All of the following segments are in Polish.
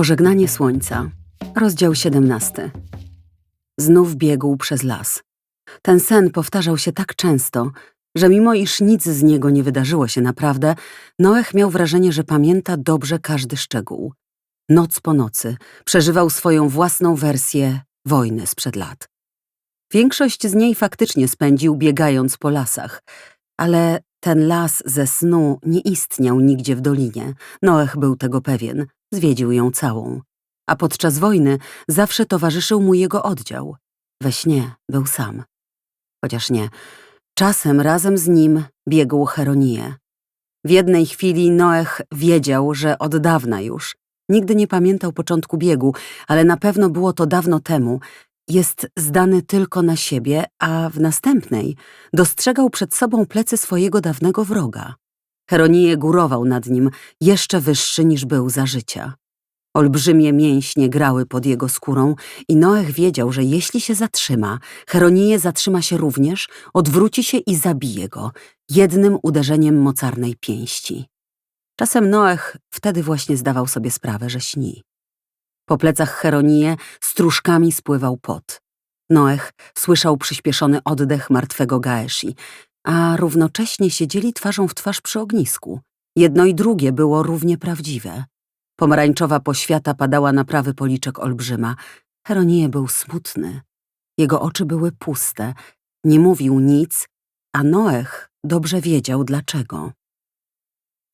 Pożegnanie słońca. Rozdział 17. Znów biegł przez las. Ten sen powtarzał się tak często, że mimo iż nic z niego nie wydarzyło się naprawdę, Noech miał wrażenie, że pamięta dobrze każdy szczegół. Noc po nocy przeżywał swoją własną wersję wojny sprzed lat. Większość z niej faktycznie spędził biegając po lasach, ale ten las ze snu nie istniał nigdzie w dolinie. Noech był tego pewien, zwiedził ją całą. A podczas wojny zawsze towarzyszył mu jego oddział. We śnie był sam. Chociaż nie, czasem razem z nim biegł Heronię. W jednej chwili Noech wiedział, że od dawna już, nigdy nie pamiętał początku biegu, ale na pewno było to dawno temu, jest zdany tylko na siebie, a w następnej dostrzegał przed sobą plecy swojego dawnego wroga. Heronije górował nad nim, jeszcze wyższy niż był za życia. Olbrzymie mięśnie grały pod jego skórą i Noech wiedział, że jeśli się zatrzyma, Heronije zatrzyma się również, odwróci się i zabije go jednym uderzeniem mocarnej pięści. Czasem Noech wtedy właśnie zdawał sobie sprawę, że śni. Po plecach Heronije stróżkami spływał pot. Noech słyszał przyspieszony oddech martwego Gaeshi, a równocześnie siedzieli twarzą w twarz przy ognisku. Jedno i drugie było równie prawdziwe. Pomarańczowa poświata padała na prawy policzek olbrzyma. Heronije był smutny. Jego oczy były puste. Nie mówił nic, a Noech dobrze wiedział dlaczego.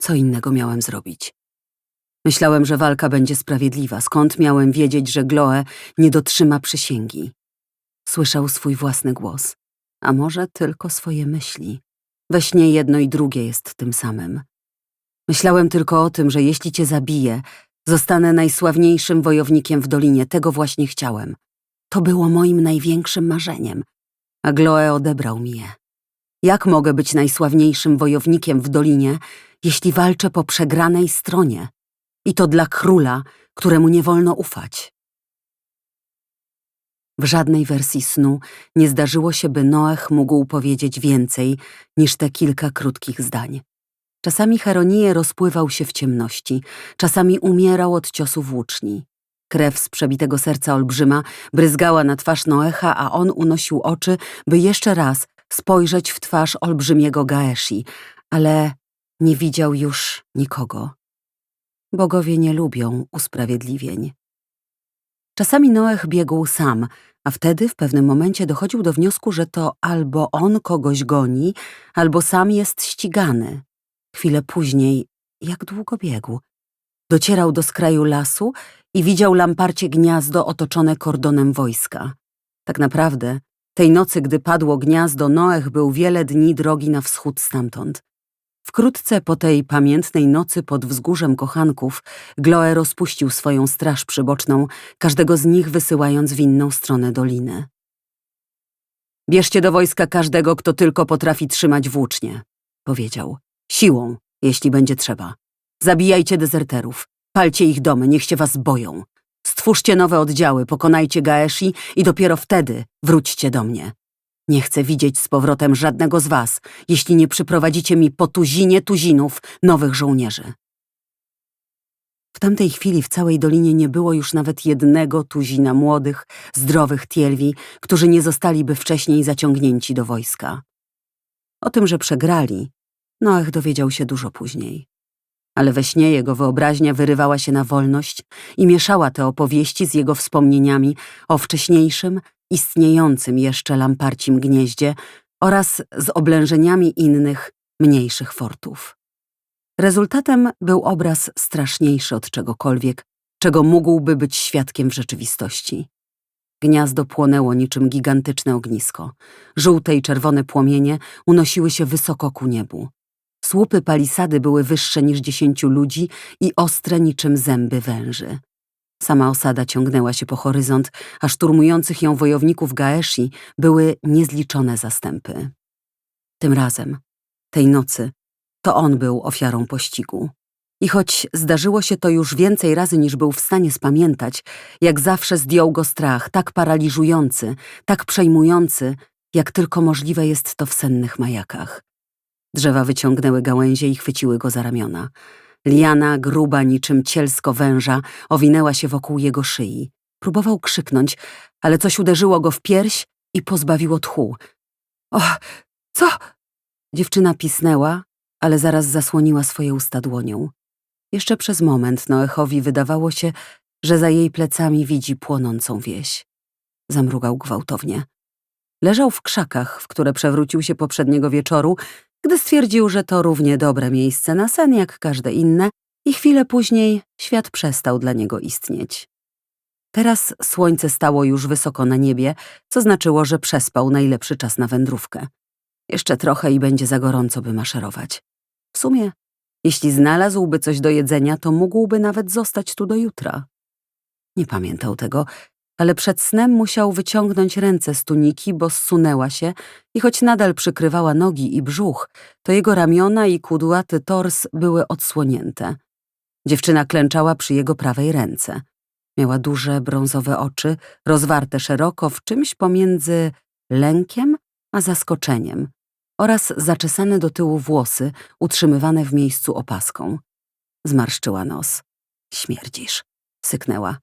Co innego miałem zrobić? Myślałem, że walka będzie sprawiedliwa. Skąd miałem wiedzieć, że Gloe nie dotrzyma przysięgi? Słyszał swój własny głos, a może tylko swoje myśli. We śnie jedno i drugie jest tym samym. Myślałem tylko o tym, że jeśli cię zabiję, zostanę najsławniejszym wojownikiem w dolinie. Tego właśnie chciałem. To było moim największym marzeniem, a Gloe odebrał mi je. Jak mogę być najsławniejszym wojownikiem w dolinie, jeśli walczę po przegranej stronie? I to dla króla, któremu nie wolno ufać. W żadnej wersji snu nie zdarzyło się, by Noach mógł powiedzieć więcej niż te kilka krótkich zdań. Czasami Heronije rozpływał się w ciemności, czasami umierał od ciosu włóczni. Krew z przebitego serca olbrzyma bryzgała na twarz Noecha, a on unosił oczy, by jeszcze raz spojrzeć w twarz olbrzymiego Gaeshi, ale nie widział już nikogo. Bogowie nie lubią usprawiedliwień. Czasami Noech biegł sam, a wtedy w pewnym momencie dochodził do wniosku, że to albo on kogoś goni, albo sam jest ścigany. Chwilę później, jak długo biegł, docierał do skraju lasu i widział lamparcie gniazdo otoczone kordonem wojska. Tak naprawdę, tej nocy, gdy padło gniazdo, Noech był wiele dni drogi na wschód stamtąd. Wkrótce po tej pamiętnej nocy pod wzgórzem kochanków, Gloe rozpuścił swoją straż przyboczną, każdego z nich wysyłając w inną stronę doliny. Bierzcie do wojska każdego, kto tylko potrafi trzymać włócznie, powiedział. Siłą, jeśli będzie trzeba. Zabijajcie dezerterów, palcie ich domy, niech się was boją. Stwórzcie nowe oddziały, pokonajcie Gaeshi i dopiero wtedy wróćcie do mnie. Nie chcę widzieć z powrotem żadnego z was, jeśli nie przyprowadzicie mi po tuzinie tuzinów nowych żołnierzy. W tamtej chwili w całej dolinie nie było już nawet jednego tuzina młodych, zdrowych tielwi, którzy nie zostaliby wcześniej zaciągnięci do wojska. O tym, że przegrali, Noach dowiedział się dużo później. Ale we śnie jego wyobraźnia wyrywała się na wolność i mieszała te opowieści z jego wspomnieniami o wcześniejszym, istniejącym jeszcze lamparcim gnieździe oraz z oblężeniami innych, mniejszych fortów. Rezultatem był obraz straszniejszy od czegokolwiek, czego mógłby być świadkiem w rzeczywistości. Gniazdo płonęło niczym gigantyczne ognisko. Żółte i czerwone płomienie unosiły się wysoko ku niebu. Słupy palisady były wyższe niż dziesięciu ludzi i ostre niczym zęby węży. Sama osada ciągnęła się po horyzont, a szturmujących ją wojowników Gaeshi były niezliczone zastępy. Tym razem, tej nocy, to on był ofiarą pościgu. I choć zdarzyło się to już więcej razy niż był w stanie spamiętać, jak zawsze zdjął go strach, tak paraliżujący, tak przejmujący, jak tylko możliwe jest to w sennych majakach. Drzewa wyciągnęły gałęzie i chwyciły go za ramiona. Liana, gruba niczym cielsko węża, owinęła się wokół jego szyi. Próbował krzyknąć, ale coś uderzyło go w pierś i pozbawiło tchu. O, co? Dziewczyna pisnęła, ale zaraz zasłoniła swoje usta dłonią. Jeszcze przez moment Noechowi wydawało się, że za jej plecami widzi płonącą wieś. Zamrugał gwałtownie. Leżał w krzakach, w które przewrócił się poprzedniego wieczoru, gdy stwierdził, że to równie dobre miejsce na sen jak każde inne i chwilę później świat przestał dla niego istnieć. Teraz słońce stało już wysoko na niebie, co znaczyło, że przespał najlepszy czas na wędrówkę. Jeszcze trochę i będzie za gorąco, by maszerować. W sumie, jeśli znalazłby coś do jedzenia, to mógłby nawet zostać tu do jutra. Nie pamiętał tego, ale przed snem musiał wyciągnąć ręce z tuniki, bo zsunęła się i choć nadal przykrywała nogi i brzuch, to jego ramiona i kudłaty tors były odsłonięte. Dziewczyna klęczała przy jego prawej ręce. Miała duże, brązowe oczy, rozwarte szeroko w czymś pomiędzy lękiem a zaskoczeniem oraz zaczesane do tyłu włosy, utrzymywane w miejscu opaską. Zmarszczyła nos. Śmierdzisz, syknęła.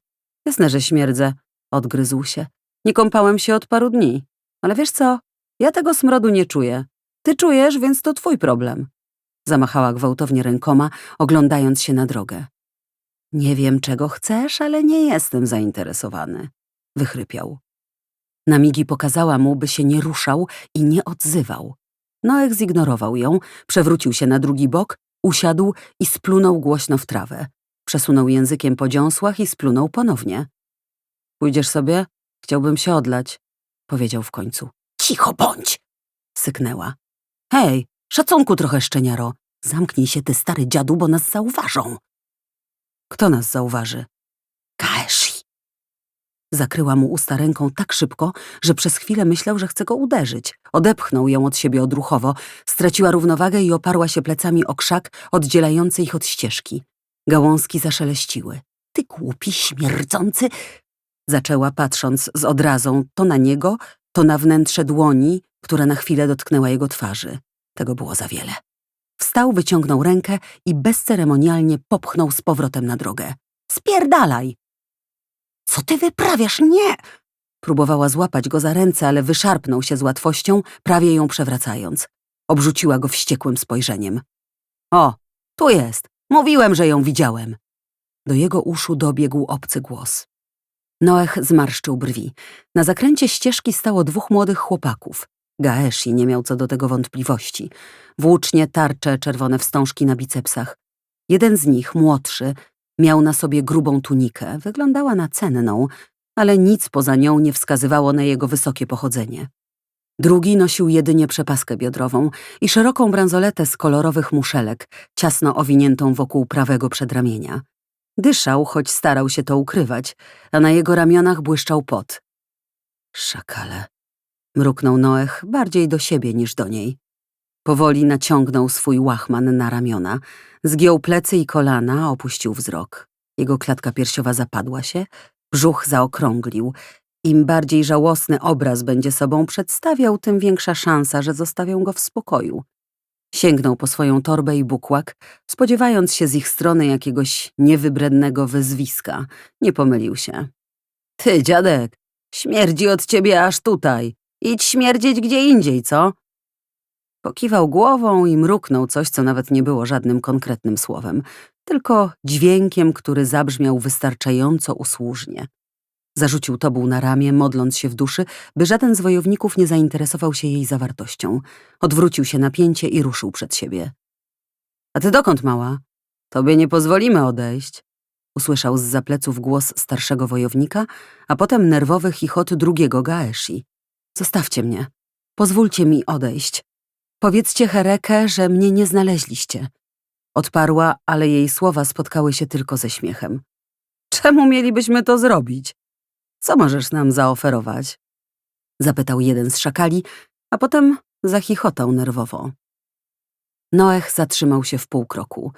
Jasne, że śmierdzę, odgryzł się. Nie kąpałem się od paru dni. Ale wiesz co? Ja tego smrodu nie czuję. Ty czujesz, więc to twój problem. Zamachała gwałtownie rękoma, oglądając się na drogę. Nie wiem, czego chcesz, ale nie jestem zainteresowany. Wychrypiał. Na migi pokazała mu, by się nie ruszał i nie odzywał. Noek zignorował ją, przewrócił się na drugi bok, usiadł i splunął głośno w trawę. Przesunął językiem po dziąsłach i splunął ponownie. Pójdziesz sobie? Chciałbym się odlać, powiedział w końcu. Cicho bądź! syknęła. Hej, szacunku trochę, szczeniaro. Zamknij się, ty stary dziadu, bo nas zauważą. Kto nas zauważy? Kaeshi. Zakryła mu usta ręką tak szybko, że przez chwilę myślał, że chce go uderzyć. Odepchnął ją od siebie odruchowo, straciła równowagę i oparła się plecami o krzak oddzielający ich od ścieżki. Gałązki zaszeleściły. Ty głupi, śmierdzący... Zaczęła patrząc z odrazą to na niego, to na wnętrze dłoni, która na chwilę dotknęła jego twarzy. Tego było za wiele. Wstał, wyciągnął rękę i bezceremonialnie popchnął z powrotem na drogę. Spierdalaj! Co ty wyprawiasz? Nie! Próbowała złapać go za ręce, ale wyszarpnął się z łatwością, prawie ją przewracając. Obrzuciła go wściekłym spojrzeniem. O, tu jest. Mówiłem, że ją widziałem. Do jego uszu dobiegł obcy głos. Noech zmarszczył brwi. Na zakręcie ścieżki stało dwóch młodych chłopaków. Gaeshi nie miał co do tego wątpliwości. Włócznie, tarcze, czerwone wstążki na bicepsach. Jeden z nich, młodszy, miał na sobie grubą tunikę. Wyglądała na cenną, ale nic poza nią nie wskazywało na jego wysokie pochodzenie. Drugi nosił jedynie przepaskę biodrową i szeroką bransoletę z kolorowych muszelek, ciasno owiniętą wokół prawego przedramienia. Dyszał, choć starał się to ukrywać, a na jego ramionach błyszczał pot. Szakale, mruknął Noech bardziej do siebie niż do niej. Powoli naciągnął swój łachman na ramiona, zgiął plecy i kolana, opuścił wzrok. Jego klatka piersiowa zapadła się, brzuch zaokrąglił. Im bardziej żałosny obraz będzie sobą przedstawiał, tym większa szansa, że zostawią go w spokoju. Sięgnął po swoją torbę i bukłak, spodziewając się z ich strony jakiegoś niewybrednego wyzwiska. Nie pomylił się. Ty, dziadek, śmierdzi od ciebie aż tutaj. Idź śmierdzieć gdzie indziej, co? Pokiwał głową i mruknął coś, co nawet nie było żadnym konkretnym słowem, tylko dźwiękiem, który zabrzmiał wystarczająco usłużnie. Zarzucił tobuł na ramię, modląc się w duszy, by żaden z wojowników nie zainteresował się jej zawartością. Odwrócił się na pięcie i ruszył przed siebie. A ty dokąd, mała? Tobie nie pozwolimy odejść. Usłyszał z zapleców głos starszego wojownika, a potem nerwowy chichot drugiego Gaeshi. Zostawcie mnie. Pozwólcie mi odejść. Powiedzcie Hereke, że mnie nie znaleźliście. Odparła, ale jej słowa spotkały się tylko ze śmiechem. Czemu mielibyśmy to zrobić? Co możesz nam zaoferować? Zapytał jeden z szakali, a potem zachichotał nerwowo. Noech zatrzymał się w pół kroku.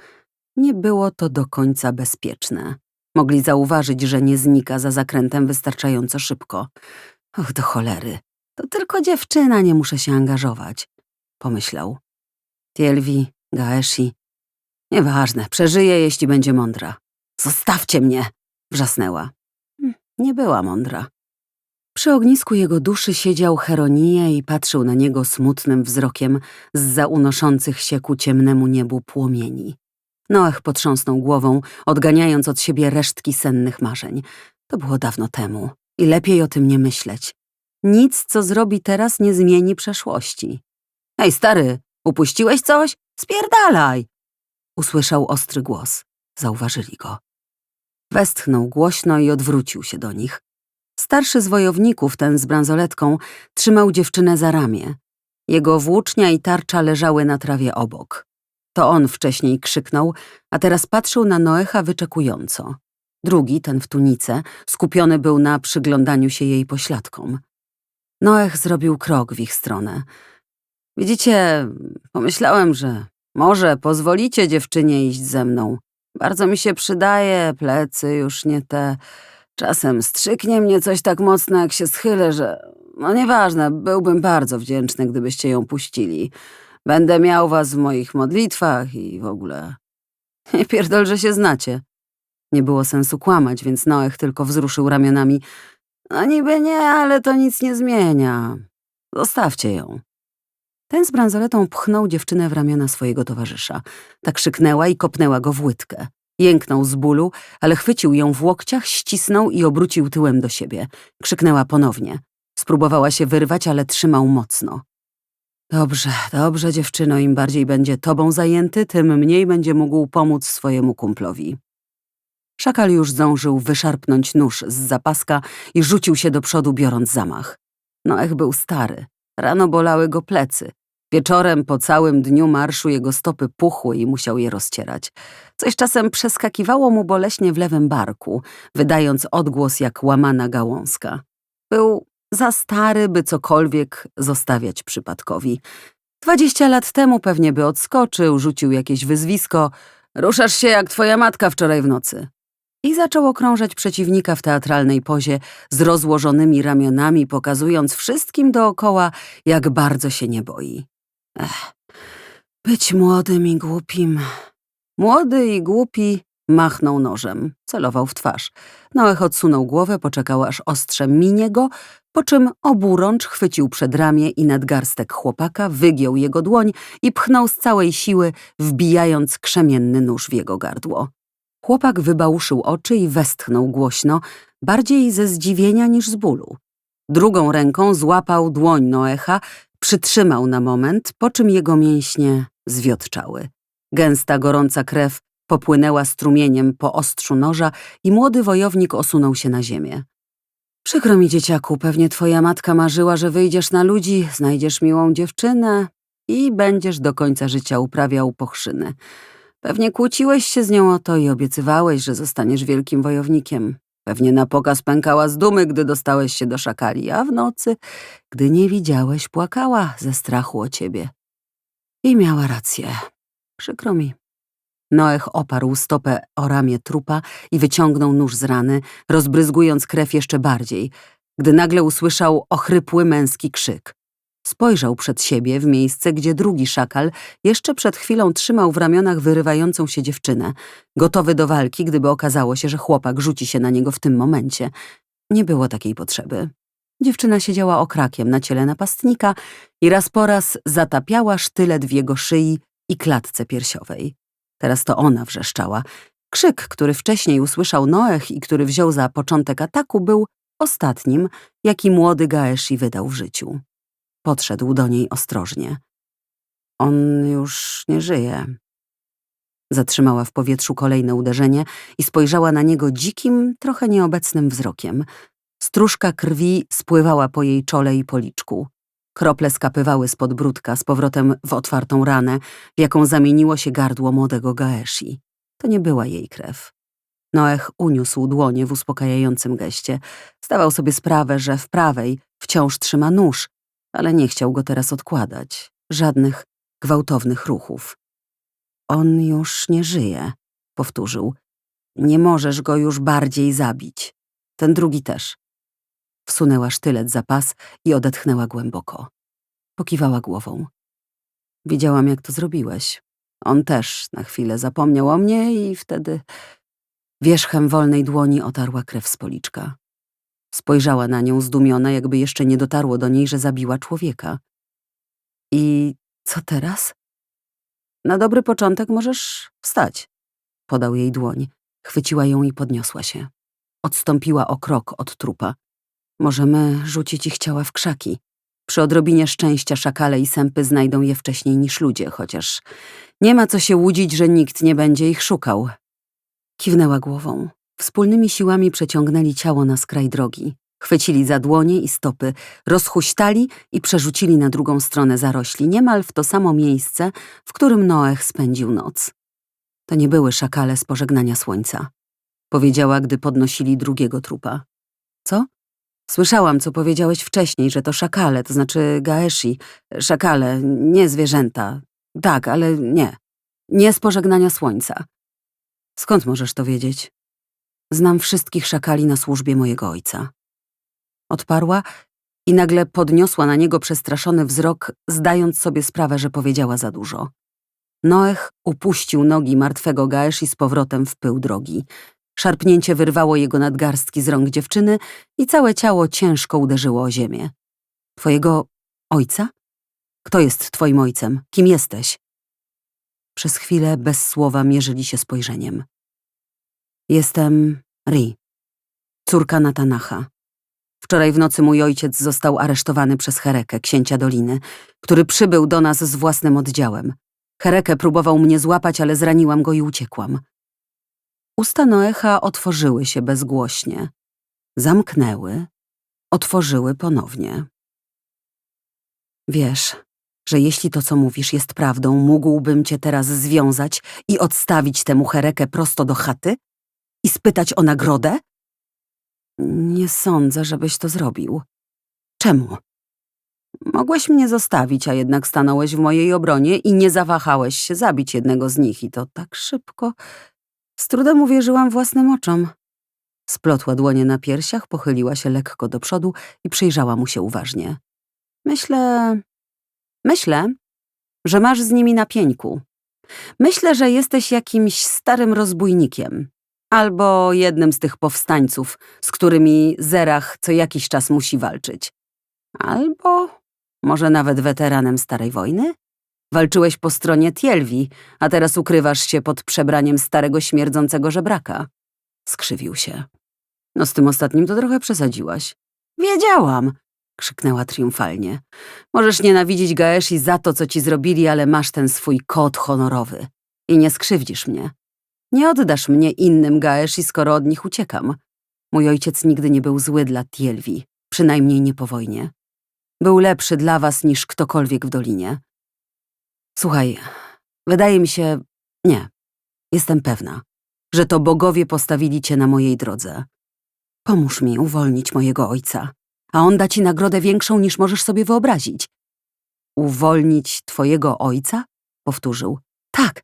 Nie było to do końca bezpieczne. Mogli zauważyć, że nie znika za zakrętem wystarczająco szybko. Och, do cholery. To tylko dziewczyna, nie muszę się angażować. Pomyślał. Tielwi, Gaeshi. Nieważne, przeżyje, jeśli będzie mądra. Zostawcie mnie! wrzasnęła. Nie była mądra. Przy ognisku jego duszy siedział Heronije i patrzył na niego smutnym wzrokiem z unoszących się ku ciemnemu niebu płomieni. Noach potrząsnął głową, odganiając od siebie resztki sennych marzeń. To było dawno temu i lepiej o tym nie myśleć. Nic, co zrobi teraz, nie zmieni przeszłości. Ej, stary, upuściłeś coś? Spierdalaj! Usłyszał ostry głos. Zauważyli go. Westchnął głośno i odwrócił się do nich. Starszy z wojowników, ten z bransoletką, trzymał dziewczynę za ramię. Jego włócznia i tarcza leżały na trawie obok. To on wcześniej krzyknął, a teraz patrzył na Noecha wyczekująco. Drugi, ten w tunice, skupiony był na przyglądaniu się jej pośladkom. Noech zrobił krok w ich stronę. Widzicie, pomyślałem, że może pozwolicie dziewczynie iść ze mną. Bardzo mi się przydaje, plecy już nie te. Czasem strzyknie mnie coś tak mocno, jak się schylę, że... No nieważne, byłbym bardzo wdzięczny, gdybyście ją puścili. Będę miał was w moich modlitwach i w ogóle... Nie pierdol, że się znacie. Nie było sensu kłamać, więc Noech tylko wzruszył ramionami. No niby nie, ale to nic nie zmienia. Zostawcie ją. Ten z bransoletą pchnął dziewczynę w ramiona swojego towarzysza. Ta krzyknęła i kopnęła go w łydkę. Jęknął z bólu, ale chwycił ją w łokciach, ścisnął i obrócił tyłem do siebie. Krzyknęła ponownie. Spróbowała się wyrwać, ale trzymał mocno. Dobrze, dobrze, dziewczyno, im bardziej będzie tobą zajęty, tym mniej będzie mógł pomóc swojemu kumplowi. Szakal już zdążył wyszarpnąć nóż z zapaska i rzucił się do przodu, biorąc zamach. Noech był stary. Rano bolały go plecy. Wieczorem po całym dniu marszu jego stopy puchły i musiał je rozcierać. Coś czasem przeskakiwało mu boleśnie w lewym barku, wydając odgłos jak łamana gałązka. Był za stary, by cokolwiek zostawiać przypadkowi. Dwadzieścia lat temu pewnie by odskoczył, rzucił jakieś wyzwisko. Ruszasz się jak twoja matka wczoraj w nocy. I zaczął okrążać przeciwnika w teatralnej pozie z rozłożonymi ramionami, pokazując wszystkim dookoła, jak bardzo się nie boi. Ech, być młodym i głupim. Młody i głupi machnął nożem, celował w twarz. Noech odsunął głowę, poczekał aż ostrze minie go, po czym oburącz chwycił przed ramię i nadgarstek chłopaka, wygiął jego dłoń i pchnął z całej siły, wbijając krzemienny nóż w jego gardło. Chłopak wybałuszył oczy i westchnął głośno, bardziej ze zdziwienia niż z bólu. Drugą ręką złapał dłoń Noecha, przytrzymał na moment, po czym jego mięśnie zwiotczały. Gęsta, gorąca krew popłynęła strumieniem po ostrzu noża i młody wojownik osunął się na ziemię. Przykro mi, dzieciaku, pewnie twoja matka marzyła, że wyjdziesz na ludzi, znajdziesz miłą dziewczynę i będziesz do końca życia uprawiał pochrzynę. Pewnie kłóciłeś się z nią o to i obiecywałeś, że zostaniesz wielkim wojownikiem. Pewnie na pokaz pękała z dumy, gdy dostałeś się do szakali, a w nocy, gdy nie widziałeś, płakała ze strachu o ciebie. I miała rację. Przykro mi. Noech oparł stopę o ramię trupa i wyciągnął nóż z rany, rozbryzgując krew jeszcze bardziej, gdy nagle usłyszał ochrypły męski krzyk. Spojrzał przed siebie w miejsce, gdzie drugi szakal jeszcze przed chwilą trzymał w ramionach wyrywającą się dziewczynę, gotowy do walki, gdyby okazało się, że chłopak rzuci się na niego w tym momencie. Nie było takiej potrzeby. Dziewczyna siedziała okrakiem na ciele napastnika i raz po raz zatapiała sztylet w jego szyi i klatce piersiowej. Teraz to ona wrzeszczała. Krzyk, który wcześniej usłyszał Noech i który wziął za początek ataku, był ostatnim, jaki młody Gaeshi wydał w życiu. Podszedł do niej ostrożnie. On już nie żyje. Zatrzymała w powietrzu kolejne uderzenie i spojrzała na niego dzikim, trochę nieobecnym wzrokiem. Stróżka krwi spływała po jej czole i policzku. Krople skapywały spod brudka z powrotem w otwartą ranę, w jaką zamieniło się gardło młodego Gaeshi. To nie była jej krew. Noech uniósł dłonie w uspokajającym geście. Zdawał sobie sprawę, że w prawej wciąż trzyma nóż, ale nie chciał go teraz odkładać. Żadnych gwałtownych ruchów. On już nie żyje, powtórzył. Nie możesz go już bardziej zabić. Ten drugi też. Wsunęła sztylet za pas i odetchnęła głęboko. Pokiwała głową. Widziałam, jak to zrobiłeś. On też na chwilę zapomniał o mnie i wtedy wierzchem wolnej dłoni otarła krew z policzka. Spojrzała na nią zdumiona, jakby jeszcze nie dotarło do niej, że zabiła człowieka. I co teraz? Na dobry początek możesz wstać. Podał jej dłoń. Chwyciła ją i podniosła się. Odstąpiła o krok od trupa. Możemy rzucić ich ciała w krzaki. Przy odrobinie szczęścia szakale i sępy znajdą je wcześniej niż ludzie, chociaż nie ma co się łudzić, że nikt nie będzie ich szukał. Kiwnęła głową. Wspólnymi siłami przeciągnęli ciało na skraj drogi. Chwycili za dłonie i stopy, rozhuśtali i przerzucili na drugą stronę zarośli, niemal w to samo miejsce, w którym Noech spędził noc. To nie były szakale z pożegnania słońca. Powiedziała, gdy podnosili drugiego trupa. Co? Słyszałam, co powiedziałeś wcześniej, że to szakale, to znaczy gaeshi. Szakale, nie zwierzęta. Tak, ale nie. Nie z pożegnania słońca. Skąd możesz to wiedzieć? Znam wszystkich szakali na służbie mojego ojca. Odparła i nagle podniosła na niego przestraszony wzrok, zdając sobie sprawę, że powiedziała za dużo. Noech upuścił nogi martwego Gaeshi z powrotem w pył drogi. Szarpnięcie wyrwało jego nadgarstki z rąk dziewczyny i całe ciało ciężko uderzyło o ziemię. Twojego ojca? Kto jest twoim ojcem? Kim jesteś? Przez chwilę bez słowa mierzyli się spojrzeniem. Jestem Ri, córka Natanacha. Wczoraj w nocy mój ojciec został aresztowany przez Herekę, księcia Doliny, który przybył do nas z własnym oddziałem. Herekę próbował mnie złapać, ale zraniłam go i uciekłam. Usta Noecha otworzyły się bezgłośnie. Zamknęły, otworzyły ponownie. Wiesz, że jeśli to, co mówisz, jest prawdą, mógłbym cię teraz związać i odstawić temu Herekę prosto do chaty? I spytać o nagrodę? Nie sądzę, żebyś to zrobił. Czemu? Mogłeś mnie zostawić, a jednak stanąłeś w mojej obronie i nie zawahałeś się zabić jednego z nich i to tak szybko. Z trudem uwierzyłam własnym oczom. Splotła dłonie na piersiach, pochyliła się lekko do przodu i przyjrzała mu się uważnie. Myślę... Myślę, że masz z nimi na pieńku. Myślę, że jesteś jakimś starym rozbójnikiem. Albo jednym z tych powstańców, z którymi Zerach co jakiś czas musi walczyć. Albo może nawet weteranem Starej Wojny? Walczyłeś po stronie Tielwi, a teraz ukrywasz się pod przebraniem starego śmierdzącego żebraka. Skrzywił się. No z tym ostatnim to trochę przesadziłaś. Wiedziałam, krzyknęła triumfalnie. Możesz nienawidzić Gaeshi za to, co ci zrobili, ale masz ten swój kod honorowy. I nie skrzywdzisz mnie. Nie oddasz mnie innym Gaeshi, skoro od nich uciekam. Mój ojciec nigdy nie był zły dla Tielwi, przynajmniej nie po wojnie. Był lepszy dla was niż ktokolwiek w dolinie. Słuchaj, wydaje mi się, nie, jestem pewna, że to bogowie postawili cię na mojej drodze. Pomóż mi uwolnić mojego ojca, a on da ci nagrodę większą niż możesz sobie wyobrazić. Uwolnić twojego ojca? Powtórzył. Tak,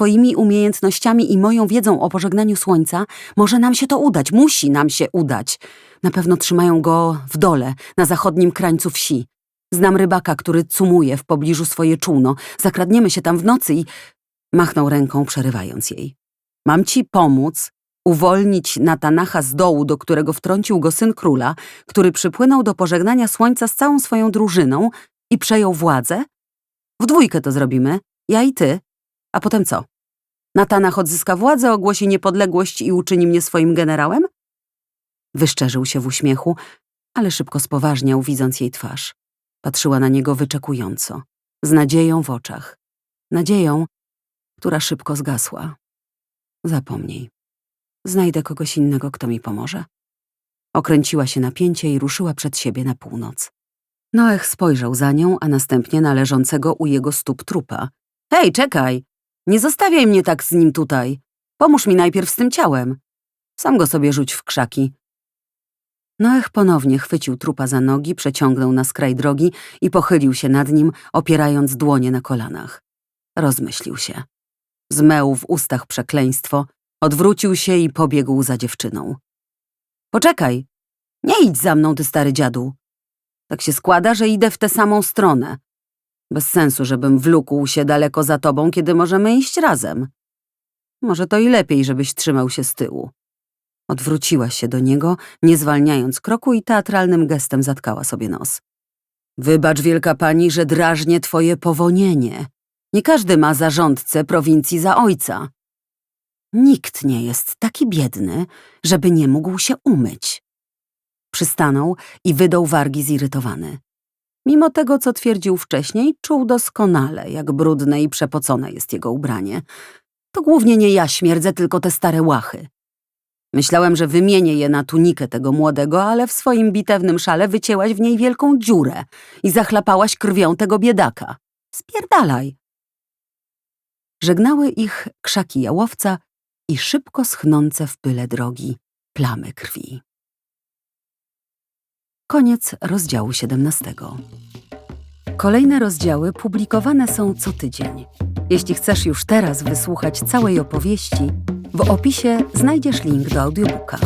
twoimi umiejętnościami i moją wiedzą o pożegnaniu słońca może nam się to udać, musi nam się udać. Na pewno trzymają go w dole, na zachodnim krańcu wsi. Znam rybaka, który cumuje w pobliżu swoje czółno. Zakradniemy się tam w nocy i... Machnął ręką, przerywając jej. Mam ci pomóc uwolnić Natanacha z dołu, do którego wtrącił go syn króla, który przypłynął do pożegnania słońca z całą swoją drużyną i przejął władzę? W dwójkę to zrobimy, ja i ty. A potem co? Natanach odzyska władzę, ogłosi niepodległość i uczyni mnie swoim generałem? Wyszczerzył się w uśmiechu, ale szybko spoważniał, widząc jej twarz. Patrzyła na niego wyczekująco, z nadzieją w oczach. Nadzieją, która szybko zgasła. Zapomnij. Znajdę kogoś innego, kto mi pomoże. Okręciła się na pięcie i ruszyła przed siebie na północ. Noech spojrzał za nią, a następnie na leżącego u jego stóp trupa. Hej, czekaj! Nie zostawiaj mnie tak z nim tutaj. Pomóż mi najpierw z tym ciałem. Sam go sobie rzuć w krzaki. Noech ponownie chwycił trupa za nogi, przeciągnął na skraj drogi i pochylił się nad nim, opierając dłonie na kolanach. Rozmyślił się. Zmeł w ustach przekleństwo, odwrócił się i pobiegł za dziewczyną. Poczekaj, nie idź za mną, ty stary dziadu. Tak się składa, że idę w tę samą stronę. Bez sensu, żebym wlókł się daleko za tobą, kiedy możemy iść razem. Może to i lepiej, żebyś trzymał się z tyłu. Odwróciła się do niego, nie zwalniając kroku i teatralnym gestem zatkała sobie nos. Wybacz, wielka pani, że drażnię twoje powonienie. Nie każdy ma zarządcę prowincji za ojca. Nikt nie jest taki biedny, żeby nie mógł się umyć. Przystanął i wydał wargi zirytowany. Mimo tego, co twierdził wcześniej, czuł doskonale, jak brudne i przepocone jest jego ubranie. To głównie nie ja śmierdzę, tylko te stare łachy. Myślałem, że wymienię je na tunikę tego młodego, ale w swoim bitewnym szale wycięłaś w niej wielką dziurę i zachlapałaś krwią tego biedaka. Spierdalaj! Żegnały ich krzaki jałowca i szybko schnące w pyle drogi plamy krwi. Koniec rozdziału 17. Kolejne rozdziały publikowane są co tydzień. Jeśli chcesz już teraz wysłuchać całej opowieści, w opisie znajdziesz link do audiobooka.